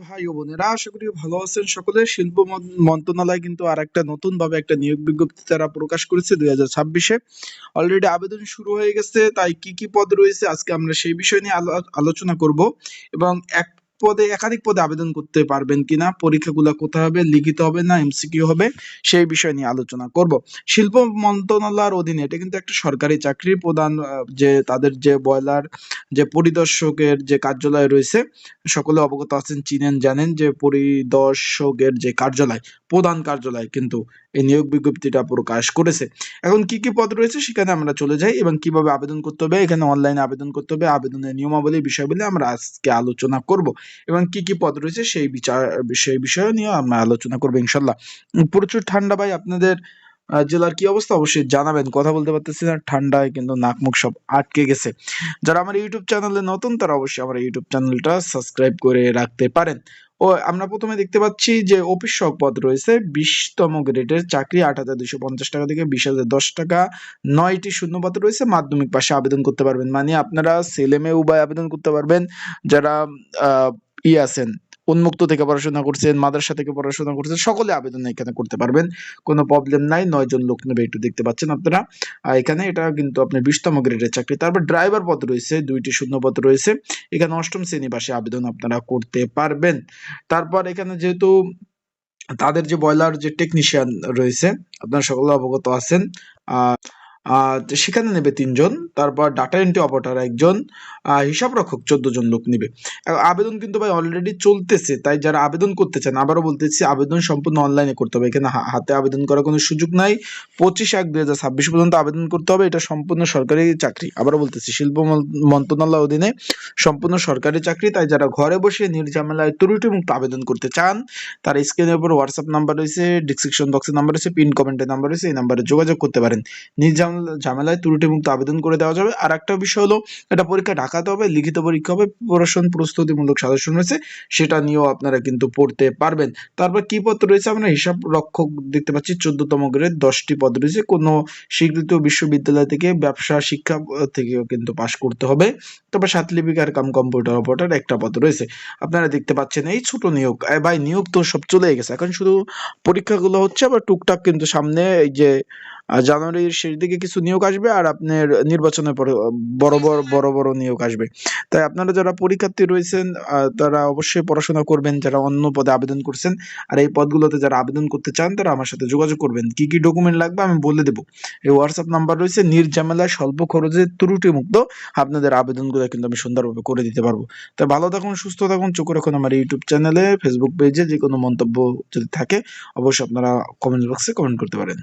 ভাই ও বোনেরা, আশা করি ভালো আছেন সকলে। শিল্প মন- মন্ত্রণালয় কিন্তু আর একটা নতুন ভাবে একটা নিয়োগ বিজ্ঞপ্তি তারা প্রকাশ করেছে দুই হাজার ছাব্বিশে। অলরেডি আবেদন শুরু হয়ে গেছে, তাই কি কি পদ রয়েছে আজকে আমরা সেই বিষয় নিয়ে আলো- আলোচনা করব। এবং এক পদে একাধিক পদে আবেদন করতে পারবেন কিনা পরীক্ষাগুলো কোথায় হবে লিখিত হবে না এমসিকিউ হবে সেই বিষয় নিয়ে আলোচনা করব। শিল্প মন্ত্রণালয়ের অধীনে এটা কিন্তু একটা সরকারি চাকরি প্রধান আহ, যে তাদের যে বয়লার যে পরিদর্শকের যে কার্যালয় রয়েছে সকলে অবগত আছেন চিনেন জানেন যে পরিদর্শকের যে কার্যালয় প্রধান কার্যালয় কিন্তু এই নিয়োগ বিজ্ঞপ্তিটা প্রকাশ করেছে। এখন কি কি পদ রয়েছে সেখানে আমরা চলে যাই এবং কীভাবে আবেদন করতে হবে, এখানে অনলাইনে আবেদন করতে হবে, আবেদনের নিয়মাবলী বিষয়গুলি আমরা আজকে আলোচনা করব এবং কি কি পদ রয়েছে সেই বিচার, সেই বিষয় নিয়ে আমরা আলোচনা করব ইনশাল্লাহ প্রচুর ঠান্ডা ভাই, আপনাদের জেলার কি অবস্থা অবশ্যই জানাবেন। কথা বলতে পারতেছি না, ঠান্ডায় কিন্তু নাক মুখ সব আটকে গেছে। যারা আমার ইউটিউব চ্যানেলে নতুন তারা অবশ্যই আমার ইউটিউব চ্যানেলটা সাবস্ক্রাইব করে রাখতে পারেন। ও আমরা প্রথমে দেখতে পাচ্ছি যে অফিস সহক পদ রয়েছে বিশতম গ্রেডের চাকরি আট হাজার দুশো পঞ্চাশ টাকা থেকে বিশ হাজার দশ টাকা। নয়টি শূন্যপদ রয়েছে, মাধ্যমিক পাশে আবেদন করতে পারবেন। মানে আপনারা ছেলে মেয়ে উভয় আবেদন করতে পারবেন, যারা ই আছেন। উন্মুক্ত থেকে পড়াশোনা করছেন, মাদ্রাসা থেকে পড়াশোনা করছেন, সকলে আবেদন এখানে করতে পারবেন। কোনো প্রবলেম নাই নয় জন লোক নেবে, একটু দেখতে পাচ্ছেন আপনারা। এখানে এটা কিন্তু আপনার বিশতম গ্রেডের চাকরি। তারপর ড্রাইভার পদ রয়েছে, দুইটি শূন্য পদ রয়েছে। এখানে অষ্টম শ্রেণি পাশে আবেদন আপনারা করতে পারবেন। তারপর এখানে যেহেতু তাদের যে বয়লার যে টেকনিশিয়ান রয়েছে, আপনারা সকলে অবগত আছেন। আহ সেখানে নেবে তিনজন, তারপর ডাটা এন্ট্রি অপারেটর একজন হিসাব রক্ষক চোদ্দ জন লোক নেবে। আবেদন কিন্তু ভাই অলরেডি চলতেছে, তাই যারা আবেদন করতে চান, আবারও বলতেছি আবেদন সম্পূর্ণ অনলাইনে করতে হবে। এখানে হাতে আবেদন করার কোনো সুযোগ নাই। পঁচিশ এক দুই পর্যন্ত আবেদন করতে হবে, এটা সম্পূর্ণ সরকারি চাকরি। আবারও বলতেছি, শিল্প মন- মন্ত্রণালয় অধীনে সম্পূর্ণ সরকারি চাকরি, তাই যারা ঘরে বসে নির্ঝামেলায় ত্রুটি মুক্ত আবেদন করতে চান, তার স্ক্রিনের উপর হোয়াটসঅ্যাপ নাম্বার রয়েছে ডিসক্রিপশন বক্সের নাম্বার রয়েছে পিন কমেন্টের নাম্বার রয়েছে, এই নাম্বারে যোগাযোগ করতে পারেন। নির্ঝামেলা ঝামেলায় ত্রুটি মুক্ত আবেদন করে দেওয়া যাবে। আর একটা বিষয় হলো, এটা পরীক্ষা ঢাকাতে হবে, লিখিত পরীক্ষা হবে প্রশ্ন প্রস্তুতিমূলক সাজেশন রয়েছে, সেটা নিয়েও আপনারা কিন্তু পড়তে পারবেন। তারপর কি পদ রয়েছে? আমরা হিসাব রক্ষক দেখতে পাচ্ছি, চোদ্দতম গ্রেড, দশটি পদ রয়েছে। কোনো স্বীকৃত বিশ্ববিদ্যালয় থেকে ব্যবসা, শিক্ষা থেকেও কিন্তু পাশ করতে হবে। তারপর সাত লিপিকার কাম কম্পিউটার অপারেটর একটা পদ রয়েছে। আপনারা দেখতে পাচ্ছেন, এই ছোট নিয়োগ ভাই, নিয়োগ তো সব চলে গেছে। এখন শুধু পরীক্ষাগুলো হচ্ছে, আবার টুকটাক কিন্তু সামনে এই যে জানুয়ারির শেষ দিকে কিছু নিয়োগ আসবে আর আপনার নির্বাচনের পরে বড় বড় বড় বড় নিয়োগ আসবে। তাই আপনারা যারা পরীক্ষার্থী রয়েছেন তারা অবশ্যই পড়াশোনা করবেন, যারা অন্য পদে আবেদন করছেন, আর এই পদগুলোতে যারা আবেদন করতে চান, তারা আমার সাথে যোগাযোগ করবেন। কি কি ডকুমেন্ট লাগবে আমি বলে দেবো। এই হোয়াটসঅ্যাপ নাম্বার রয়েছে নির্ঝামেলায় স্বল্প খরচে ত্রুটি মুক্ত আপনাদের আবেদনগুলো কিন্তু আমি সুন্দরভাবে করে দিতে পারব। তাই ভালো থাকুন, সুস্থ থাকুন, চোখ রাখুন আমার ইউটিউব চ্যানেলে ফেসবুক পেজে যে কোনো মন্তব্য যদি থাকে, অবশ্যই আপনারা কমেন্ট বক্সে কমেন্ট করতে পারেন।